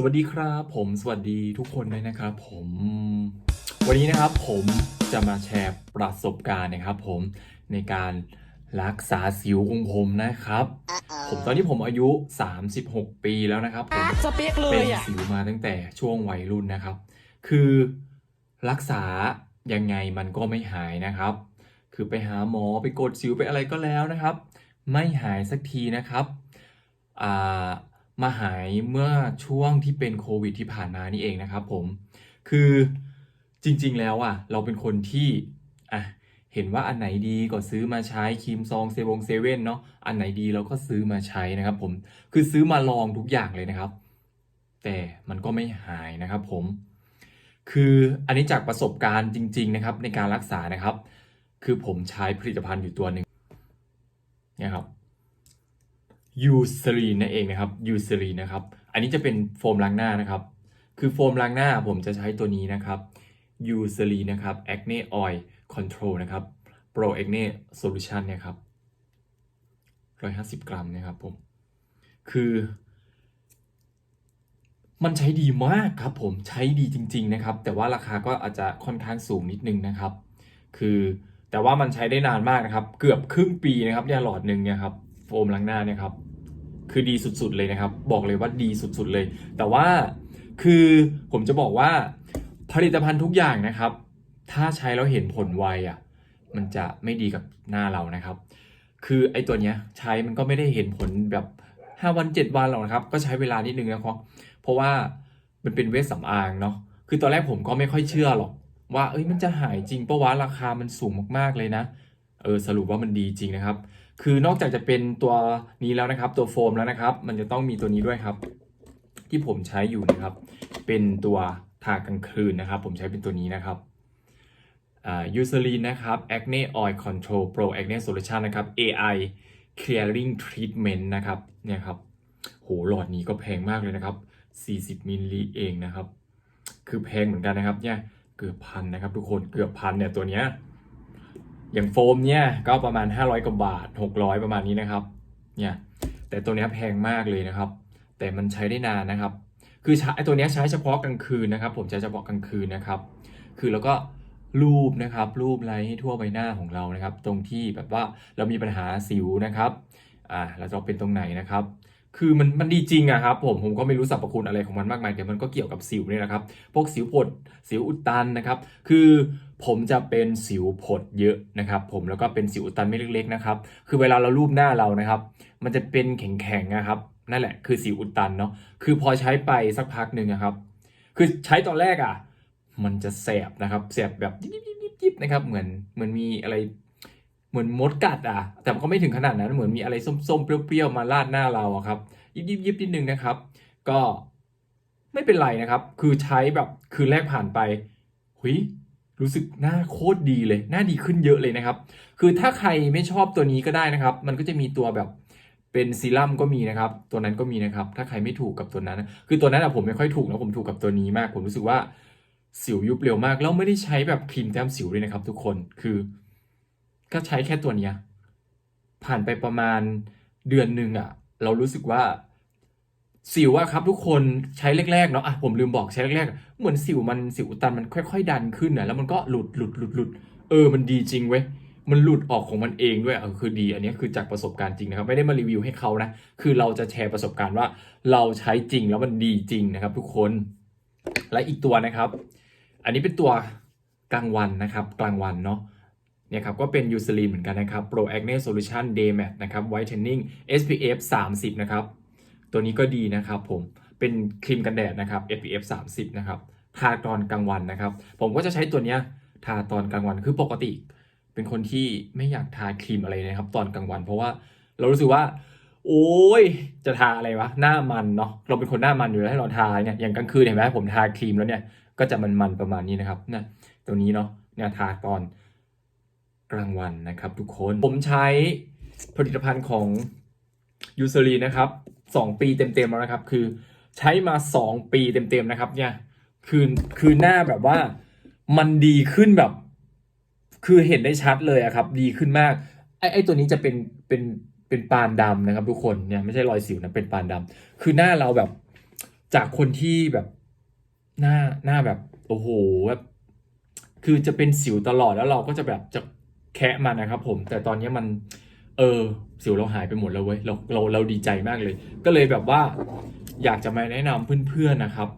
สวัสดีครับผมสวัสดีทุกคนเลยนะครับผม วันนี้นะครับผมจะมาแชร์ประสบการณ์นะครับผมในการรักษาสิวของผมนะครับ ผมตอนนี้ผมอายุ 36 ปีแล้วนะครับผมสเปียกเลเป็ยนอะสิวมาตั้งแต่ช่วงวัยรุ่นนะครับ คือรักษายังไงมันก็ไม่หายนะครับ คือไปหาหมอไปกดสิวไปอะไรก็แล้วนะครับ ไม่หายสักทีนะครับอ่า มาหายเมื่อช่วงที่เป็นโควิดที่ผ่านมานี่เองนะครับผม คือจริงๆแล้วอะเราเป็นคนที่อะเห็นว่าอันไหนดีก็ซื้อมาใช้ครีมซองเซวงเซเว่นเนาะอันไหนดีเราก็ซื้อมาใช้นะครับผมคือซื้อมาลองทุกอย่างเลยนะครับ แต่มันก็ไม่หายนะครับผม คืออันนี้จากประสบการณ์จริง ๆ นะครับในการรักษานะครับ คือผมใช้ผลิตภัณฑ์อยู่ตัวหนึ่งเนี่ยครับ ยูซรีนนั่นเองนะครับยูซรีนนะครับ อันนี้จะเป็นโฟมล้างหน้านะครับ คือโฟมล้างหน้าผมจะใช้ตัวนี้นะครับยูซรีนนะครับ Acne Oil Control นะครับ Pro Acne Solution เนี่ยครับ 150 กรัมนะครับผม คือ มันใช้ดีมากครับผม ใช้ดีจริง ๆ นะครับ แต่ว่าราคาก็อาจจะค่อนข้างสูงนิดนึงนะครับ คือแต่ว่ามันใช้ได้นานมากนะครับ เกือบครึ่งปีนะครับเนี่ยหลอดหนึ่งเนี่ยครับ โฟมล้างหน้าเนี่ยครับ คือดีสุดๆเลยนะครับ บอกเลยว่าดีสุดๆเลย แต่ว่าคือผมจะบอกว่าผลิตภัณฑ์ทุกอย่างนะครับ ถ้าใช้แล้วเห็นผลไวอะมันจะไม่ดีกับหน้าเรานะครับ คือไอ้ตัวเนี้ยใช้มันก็ไม่ได้เห็นผลแบบ 5 วัน 7 วันหรอกนะครับ ก็ใช้เวลานิดนึงนะครับเพราะว่ามันเป็นเวชสำอางเนาะคือตอนแรกผมก็ไม่ค่อยเชื่อหรอกว่าเอ้ยมันจะหายจริงปะวะราคามันสูงมากๆเลยนะ เออสรุปว่ามันดีจริงนะครับ คือนอกจากจะเป็นตัวนี้แล้วนะครับ ตัวโฟมแล้วนะครับ มันจะต้องมีตัวนี้ด้วยครับ ที่ผมใช้อยู่นะครับ เป็นตัวทากลางคืนนะครับ ผมใช้เป็นตัวนี้นะครับอ่ายูซลีนนะครับ Acne Oil Control Pro Acne Solution นะครับ AI Clearing Treatment นะครับเนี่ยครับโหหลอดนี้ก็แพงมากเลยนะครับ 40มิลลิเองนะครับ คือแพงเหมือนกันนะครับเนี่ยเกือบพันนะครับทุกคนเกือบพันเนี่ยตัวเนี้ย อย่างโฟมเนี่ยก็ประมาณ 500 กว่าบาท 600 ประมาณนี้นะครับเนี่ยแต่ตัวเนี้ยแพงมากเลยนะครับ แต่มันใช้ได้นานนะครับ คือใช้ตัวเนี้ยใช้เฉพาะกลางคืนนะครับ ผมใช้เฉพาะกลางคืนนะครับ คือแล้วก็รูปนะครับรูปไลท์ทั่วใบหน้าของเรานะครับ ตรงที่แบบว่าเรามีปัญหาสิวนะครับอ่าเราจะเป็นตรงไหนนะครับ คือมันมันดีจริงอะครับผมผมก็ไม่รู้สรรพคุณอะไรของมันมากมายแต่มันก็เกี่ยวกับสิวเนี่ยนะครับ พวกสิวผดสิวอุดตันนะครับ คือผมจะเป็นสิวผดเยอะนะครับ ผมแล้วก็เป็นสิวอุดตันไม่เล็กๆนะครับ คือเวลาเรารูปหน้าเรานะครับ มันจะเป็นแข็งๆนะครับนั่นแหละคือสิวอุดตันเนาะคือพอใช้ไปสักพักหนึ่งนะครับ คือใช้ตอนแรกอะมันจะแสบนะครับแสบแบบยิบๆนะครับเหมือนเหมือนมีอะไร เหมือนมดกัดอะ แต่มันก็ไม่ถึงขนาดนั้นเหมือนมีอะไรส้มๆ เปรี้ยวๆ มาลาดหน้าเราอะครับยิบยิบยิบนิดนึงนะครับ ก็ไม่เป็นไรนะครับ คือใช้แบบคืนแรกผ่านไปหุยรู้สึกหน้าโคตรดีเลยหน้าดีขึ้นเยอะเลยนะครับ คือถ้าใครไม่ชอบตัวนี้ก็ได้นะครับ มันก็จะมีตัวแบบเป็นซีรั่มก็มีนะครับ ตัวนั้นก็มีนะครับ ถ้าใครไม่ถูกกับตัวนั้น คือตัวนั้นอะผมไม่ค่อยถูกนะผมถูกกับตัวนี้มาก ผมรู้สึกว่าสิวยุบเร็วมากแล้วไม่ได้ใช้แบบครีมแต้มสิวด้วยนะครับ ทุกคนคือ ก็ใช้แค่ตัวเนี้ย ผ่านไปประมาณเดือนหนึ่งอะเรารู้สึกว่าสิวอะครับ ทุกคนใช้แรกๆเนาะอะผมลืมบอกใช้แรกๆเหมือนสิวมันสิวอุดตันมันค่อย ๆ ดันขึ้นอะแล้วมันก็หลุดหลุดหลุดหลุดเออมันดีจริงเว้ยมันหลุดออกของมันเองด้วยเออคือดี อันนี้คือจากประสบการณ์จริงนะครับ ไม่ได้มารีวิวให้เขานะ คือเราจะแชร์ประสบการณ์ว่า เราใช้จริงแล้วมันดีจริงนะครับ ทุกคน และอีกตัวนะครับ อันนี้เป็นตัวกลางวันนะครับ กลางวันเนาะ เนี่ยครับก็เป็นยูซ l ลีนเหมือนกันนะครับ Pro Acne Solution Day Matte นะครับ Whitening SPF 30 นะครับ ตัวนี้ก็ดีนะครับผมเป็นครีมกันแดดนะครับ SPF 30 นะครับ ทาตอนกลางวันนะครับ ผมก็จะใช้ตัวเนี้ยทาตอนกลางวันคือปกติ เป็นคนที่ไม่อยากทาครีมอะไรนะครับ ตอนกลางวัน เพราะว่าเรารู้สึกว่า โอ้ยจะทาอะไรวะหน้ามันเนาะเราเป็นคนหน้ามันอยู่แล้วให้เราทาเนี่ยอย่างกลางคืนเห็นไหมผมทาครีมแล้วเนี่ยก็จะมันๆประมาณนี้นะครับเนี่ยตัวนี้เนาะเนี่ยทาตอน กลางวันนะครับทุกคน ผมใช้ผลิตภัณฑ์ของยูซรีนะครับ 2 ปีเต็มๆแล้วนะครับ คือใช้มา 2 ปีเต็มๆนะครับเนี่ยคือคือหน้าแบบว่ามันดีขึ้นแบบ คือเห็นได้ชัดเลยอะครับ ดีขึ้นมาก ไอ้ไอ้ตัวนี้จะเป็นเป็นเป็นปานดำนะครับ ทุกคนเนี่ยไม่ใช่รอยสิวนะเป็นปานดำคือหน้าเราแบบจากคนที่แบบหน้าหน้าแบบโอ้โหแบบคือจะเป็นสิวตลอดแล้วเราก็จะแบบจะ แคะมันนะครับผม แต่ตอนนี้มัน เออสิวเราหายไปหมดแล้วเว้ยเราเราเราดีใจมากเลย ก็เลยแบบว่าอยากจะมาแนะนำเพื่อนๆนะครับ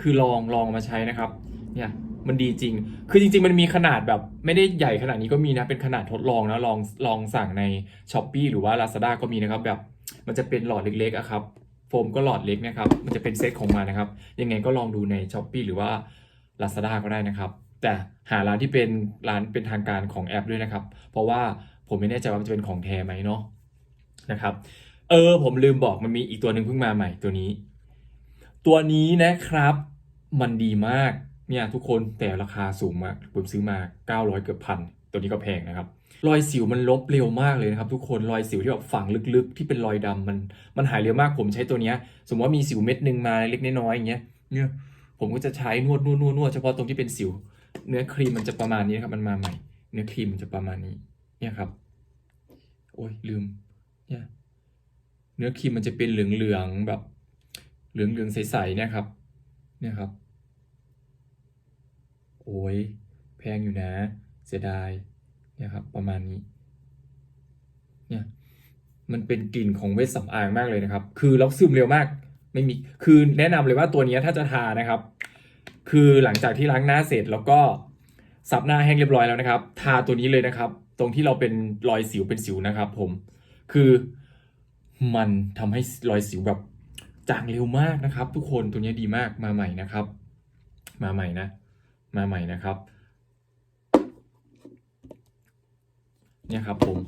คือลองลองมาใช้นะครับ เนี่ยมันดีจริง คือจริง ๆ มันมีขนาดแบบไม่ได้ใหญ่ขนาดนี้ก็มีนะ เป็นขนาดทดลองนะ ลองลองสั่งใน s h อ p e e หรือว่า Lazada ก็มีนะครับ แบบมันจะเป็นหลอดเล็กๆอะครับ โฟมก็หลอดเล็กนะครับ มันจะเป็นเซตของมันนะครับ ยังไงก็ลองดูใน s h อ p e e หรือว่า Lazada ก็ได้นะครับ แต่หาร้านที่เป็นร้านเป็นทางการของแอปด้วยนะครับ เพราะว่าผมไม่แน่ใจว่ามันจะเป็นของแท้ไหมเนาะนะครับ เออผมลืมบอกมันมีอีกตัวหนึ่งเพิ่งมาใหม่ตัวนี้ ตัวนี้นะครับมันดีมากเนี่ยทุกคนแต่ราคาสูงมากผมซื้อมา 900 เกือบพันตัวนี้ก็แพงนะครับ รอยสิวมันลบเร็วมากเลยนะครับ ทุกคนรอยสิวที่แบบฝังลึกๆ ที่เป็นรอยดำมันมันหายเร็วมากผมใช้ตัวเนี้ย สมมติว่ามีสิวเม็ดหนึ่งมาเล็กน้อยอย่างเงี้ยเนี่ยผมก็จะใช้นวดนวดนวดนวดเฉพาะตรงที่เป็นสิว เนื้อครีมมันจะประมาณนี้ครับ มันมาใหม่ เนื้อครีมมันจะประมาณนี้ เนี่ยครับ โอ้ยลืม เนี่ย เนื้อครีมมันจะเป็นเหลืองๆแบบ เหลืองๆใสๆเนี่ยครับ เนี่ยครับ โอ้ยแพงอยู่นะ เสียดาย เนี่ยครับ ประมาณนี้ เนี่ย มันเป็นกลิ่นของเวชสำอางมากเลยนะครับ คือแล้วซึมเร็วมาก ไม่มี คือแนะนำเลยว่าตัวนี้ถ้าจะทานะครับ คือหลังจากที่ล้างหน้าเสร็จแล้วก็ซับหน้าแห้งเรียบร้อยแล้วนะครับ ทาตัวนี้เลยนะครับ ตรงที่เราเป็นรอยสิวเป็นสิวนะครับ ผม คือมันทำให้รอยสิวแบบจางเร็วมากนะครับ ทุกคนตัวนี้ดีมากมาใหม่นะครับ มาใหม่นะ มาใหม่นะครับเนี่ยครับผม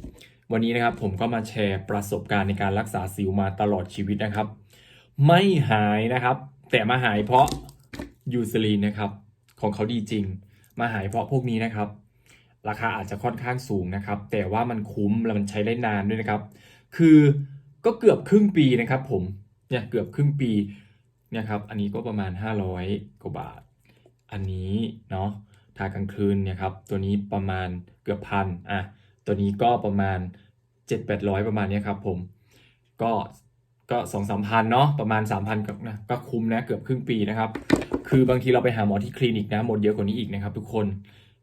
วันนี้นะครับผมก็มาแชร์ประสบการณ์ในการรักษาสิวมาตลอดชีวิตนะครับ ไม่หายนะครับ แต่มาหายเพราะ ยูซลีนนะครับ ของเขาดีจริง มาหายเพราะพวกนี้นะครับ ราคาอาจจะค่อนข้างสูงนะครับ แต่ว่ามันคุ้มและมันใช้ได้นานด้วยนะครับ คือก็เกือบครึ่งปีนะครับ ผมเนี่ยเกือบครึ่งปีเนี่ยครับ อันนี้ก็ประมาณ 500กว่าบาท อันนี้เนาะทากลางคืนเนี่ยครับ ตัวนี้ประมาณเกือบพันอะตัวนี้ก็ประมาณ 7 8 0 0 ประมาณนี้ครับผม ก็ ก็สองสามพันเนาะประมาณ 3,000ก็นะก็คุ้มนะเกือบครึ่งปีนะครับ คือบางทีเราไปหาหมอที่คลินิกนะหมดเยอะกว่านี้อีกนะครับ ทุกคน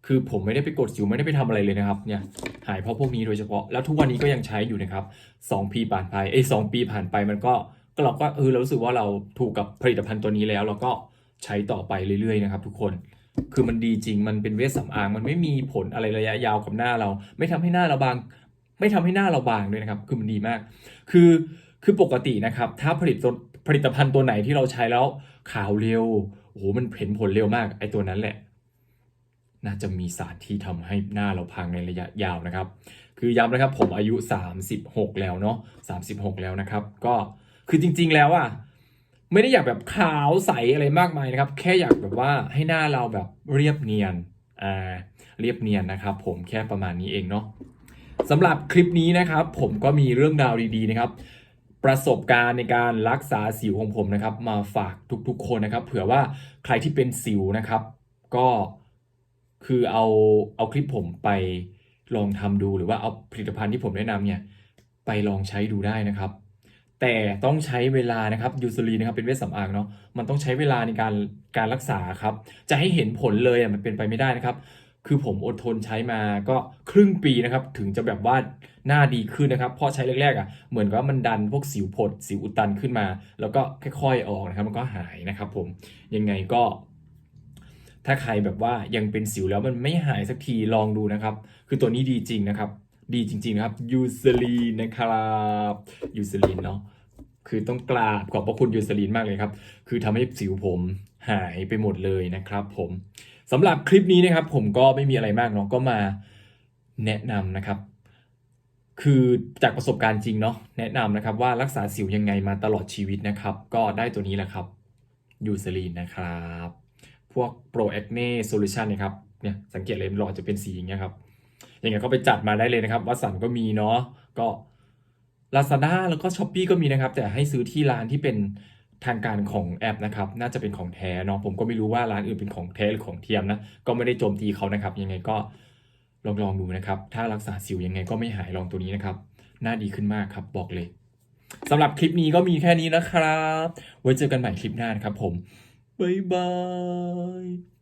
คือผมไม่ได้ไปกดสิวไม่ได้ไปทำอะไรเลยนะครับเนี่ยหายเพราะพวกนี้โดยเฉพาะแล้วทุกวันนี้ก็ยังใช้อยู่นะครับสองปีผ่านไปเอ้สองปีผ่านไปมันก็ก็เราก็เออเรารู้สึกว่าเราถูกกับผลิตภัณฑ์ตัวนี้แล้ว เราก็ใช้ต่อไปเรื่อยๆนะครับ ทุกคนคือมันดีจริงมันเป็นเวชสำอาง มันไม่มีผลอะไรระยะยาวกับหน้าเรา ไม่ทำให้หน้าเราบาง ไม่ทำให้หน้าเราบางด้วยนะครับ คือมันดีมาก คือ คือปกตินะครับ ถ้าผลิตผลิตภัณฑ์ตัวไหนที่เราใช้แล้วขาวเร็วโอ้โหมันเห็นผลเร็วมากไอ้ตัวนั้นแหละ น่าจะมีสารที่ทำให้หน้าเราพังในระยะยาวนะครับ คือย้ำนะครับผมอายุ 36 แล้วเนาะ36 แล้วนะครับ ก็คือจริง ๆ แล้วอะไม่ได้อยากแบบขาวใสอะไรมากมายนะครับ แค่อยากแบบว่าให้หน้าเราแบบเรียบเนียนอ่าเรียบเนียนนะครับ ผมแค่ประมาณนี้เองเนาะสำหรับคลิปนี้นะครับ ผมก็มีเรื่องราวดีๆนะครับ ประสบการณ์ในการรักษาสิวของผมนะครับ มาฝากทุกๆคนนะครับ เผื่อว่าใครที่เป็นสิวนะครับ ก็คือเอาเอาคลิปผมไปลองทำดูหรือว่าเอาผลิตภัณฑ์ที่ผมแนะนำเนี่ยไปลองใช้ดูได้นะครับ แต่ต้องใช้เวลานะครับยูซูลีนะครับเป็นเวชสำอางเนาะมันต้องใช้เวลาในการการรักษาครับ จะให้เห็นผลเลยอะมันเป็นไปไม่ได้นะครับ คือผมอดทนใช้มาก็ครึ่งปีนะครับ ถึงจะแบบว่าหน้าดีขึ้นนะครับเพราะใช้แรกๆอะเหมือนกับมันดันพวกสิวผดสิวอุดตันขึ้นมา แล้วก็ค่อยๆออกนะครับ มันก็หายนะครับผมยังไงก็ ถ้าใครแบบว่ายังเป็นสิวแล้วมันไม่หายสักทีลองดูนะครับ คือตัวนี้ดีจริงนะครับ ดีจริง ๆ นะครับยูซลีนนะครับยูซลีนเนาะคือต้องกราบขอบพระคุณยูซลีนมากเลยครับ คือทำให้สิวผมหายไปหมดเลยนะครับ ผม สำหรับคลิปนี้นะครับ ผมก็ไม่มีอะไรมากเนาะก็มาแนะนำนะครับ คือจากประสบการณ์จริงเนาะแนะนำนะครับว่ารักษาสิวยังไงมาตลอดชีวิตนะครับ ก็ได้ตัวนี้แหละครับยูซลีนนะครับ พวก Pro Acne Solution นนะครับเนี่ยสังเกตเลยหลอดจะเป็นสีอย่างเงี้ยครับอยังไงก็ไปจัดมาได้เลยนะครับวัสันก็มีเนาะก็ Lazada แล้วก็ s h อ p e e ก็มีนะครับ แต่ให้ซื้อที่ร้านที่เป็น ทางการของแอปนะครับ น่าจะเป็นของแท้เนาะผมก็ไม่รู้ว่าร้านอื่นเป็นของแท้หรือของเทียมนะ ก็ไม่ได้โจมตีเขานะครับ ยังไงก็ลองลองดูนะครับ ถ้ารักษาสิวยังไงก็ไม่หายลองตัวนี้นะครับ หน้าดีขึ้นมากครับบอกเลยสำหรับคลิปนี้ก็มีแค่นี้นะครับ ไว้เจอกันใหม่คลิปหน้านะครับผมบ๊ายบาย